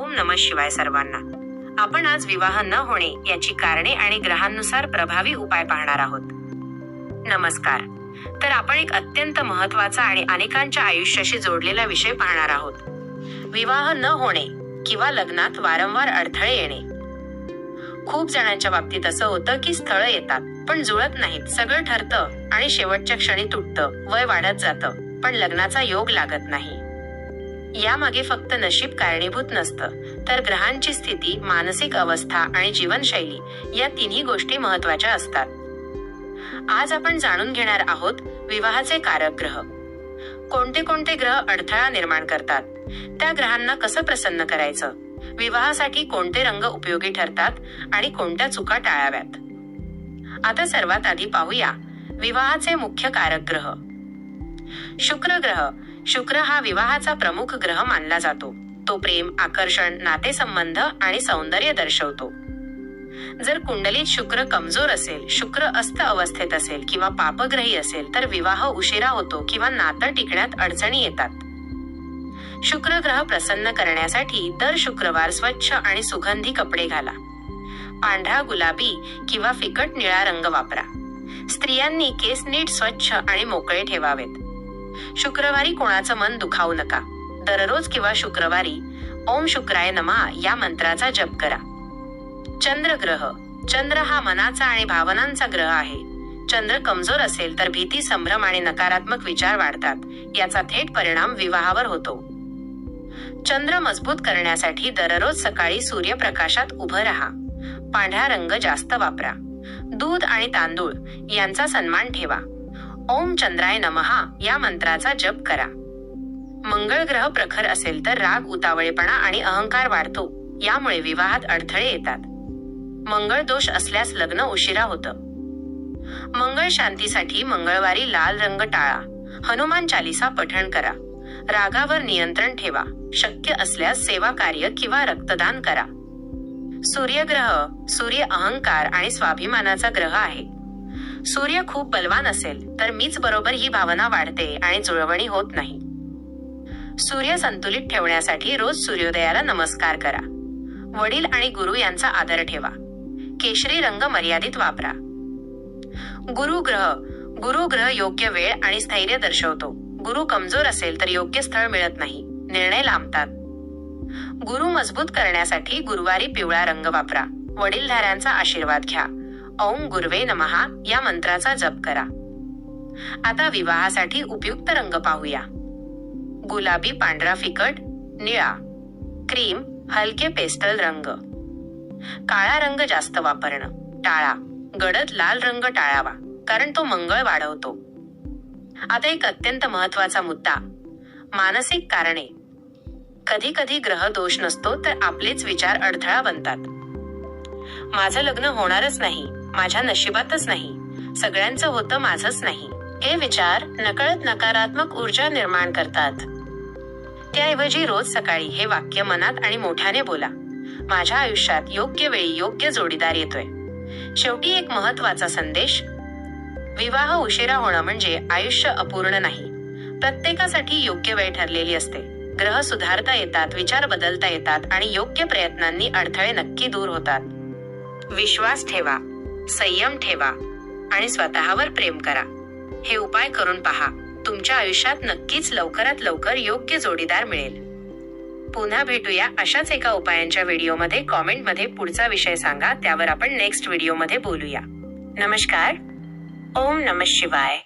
ओम नम शिवाय सर्वांना. आपण आज विवाह न होणे याची कारणे आणि ग्रहांनुसार प्रभावी उपाय पाहणार आहोत. नमस्कार. तर आपण एक अत्यंत महत्त्वाचा आणि अनेकांच्या आयुष्याशी जोडलेला विषय पाहणार आहोत. विवाह न होणे किंवा लग्नात वारंवार अडथळे येणे. खूप जणांच्या बाबतीत असं होतं की स्थळ येतात पण जुळत नाहीत सगळं ठरतं आणि शेवटच्या क्षणी तुटतं वय वाढत जातं पण लग्नाचा योग लागत नाही. यामागे फक्त नशीब कारणीभूत नसतं. तर ग्रहांची स्थिती मानसिक अवस्था आणि जीवनशैली या तिन्ही गोष्टी महत्त्वाच्या असतात. आज आपण जाणून घेणार आहोत विवाहाचे कारक ग्रह कोणते कोणते ग्रह अडथळा निर्माण करतात? त्या ग्रहांना कसं प्रसन्न करायचं? विवाहासाठी कोणते रंग उपयोगी ठरतात आणि कोणत्या चुका टाळाव्यात? आता सर्वात आधी पाहूया विवाहाचे मुख्य कारक ग्रह शुक्र ग्रह शुक्र हा विवाहाचा प्रमुख ग्रह मानला जातो. तो प्रेम आकर्षण नातेसंबंध आणि सौंदर्य दर्शवतो. जर कुंडलीत शुक्र कमजोर असेल शुक्र अस्त अवस्थेत असेल किंवा पापग्रही असेल तर विवाह उशिरा होतो किंवा नातं टिकण्यात अडचणी येतात. शुक्र ग्रह प्रसन्न करण्यासाठी दर शुक्रवार स्वच्छ आणि सुगंधी कपडे घाला. पांढरा गुलाबी किंवा फिकट निळा रंग वापरा. स्त्रियांनी केस नीट स्वच्छ आणि मोकळे ठेवावेत. शुक्रवारी कोणाचं मन दुखावू नका. दररोज किंवा शुक्रवारी ओम शुक्राय नमा या मंत्राचा जप करा. चंद्रग्रह चंद्र हा मनाचा आणि भावनांचा ग्रह आहे. चंद्र कमजोर असेल तर भीती संभ्रम आणि नकारात्मक विचार वाढतात. याचा थेट परिणाम विवाहावर होतो. चंद्र मजबूत करण्यासाठी दररोज सकाळी सूर्यप्रकाशात उभं राहा. पांढरा रंग जास्त वापरा. दूध आणि तांदूळ यांचा सन्मान ठेवा. ओम चंद्राय नमहा या मंत्राचा जप करा. मंगळ ग्रह प्रखर असेल तर राग उतावळेपणा आणि अहंकार वाढतो. यामुळे विवाहात अडथळे येतात. मंगळ दोष असल्यास लग्न उशिरा होतं. मंगळ शांतीसाठी मंगळवारी लाल रंग टाळा. हनुमान चालिसा पठण करा. रागावर नियंत्रण ठेवा. शक्य असल्यास सेवा कार्य किंवा रक्तदान करा. सूर्यग्रह सूर्य अहंकार आणि स्वाभिमानाचा ग्रह आहे. सूर्य खूप बलवान असेल तर मीच बरोबर ही भावना वाढते आणि जुळवणी होत नाही. सूर्य संतुलित ठेवण्यासाठी रोज सूर्योदयाला नमस्कार करा. वडील आणि गुरु यांचा आदर ठेवा. केशरी रंग मर्यादित वापरा. गुरु ग्रह गुरु ग्रह योग्य वेळ आणि स्थैर्य दर्शवतो. गुरु कमजोर असेल तर योग्य स्थळ मिळत नाही निर्णय लांबतात. गुरु मजबूत करण्यासाठी गुरुवारी पिवळा रंग वापरा. वडीलधाऱ्यांचा आशीर्वाद घ्या. ओम गुरवे नमहा. या मंत्राचा जप करा. आता विवाहासाठी उपयुक्त रंग पाहूया. गुलाबी पांढरा फिकट निळा. क्रीम हलके पेस्टल रंग. काळा रंग जास्त वापरणं. टाळा. गडद लाल रंग टाळावा कारण तो मंगळ वाढवतो. आता एक अत्यंत महत्त्वाचा मुद्दा. मानसिक कारणे. कधी कधी ग्रह दोष नसतो तर आपलेच विचार अडथळा बनतात. माझं लग्न होणारच नाही. माझ्या नशिबातच नाही. सगळ्यांचं होतं माझच नाही. हे विचार नकळत नकारात्मक ऊर्जा निर्माण करतात. त्याऐवजी रोज सकाळी हे वाक्य मनात आणि मोठ्याने बोला. माझ्या आयुष्यात योग्य वेळी योग्य जोडीदार येतोय. शेवटी एक महत्त्वाचा संदेश. विवाह उशिरा होणं म्हणजे आयुष्य अपूर्ण नाही. प्रत्येकासाठी योग्य वेळ ठरलेली असते. ग्रह सुधारता येतात विचार बदलता येतात आणि योग्य प्रयत्नांनी अडथळे नक्की दूर होतात. विश्वास ठेवा. संयम ठेवा आणि स्वतःवर प्रेम करा. हे उपाय करून पहा. तुमच्या आयुष्यात नक्कीच लवकरात लवकर योग्य जोडीदार मिळेल. पुन्हा भेटूया अशाच एका उपायांच्या व्हिडिओमध्ये. कॉमेंटमध्ये पुढचा विषय सांगा. त्यावर आपण नेक्स्ट व्हिडिओमध्ये बोलूया. नमस्कार. ओम नम शिवाय.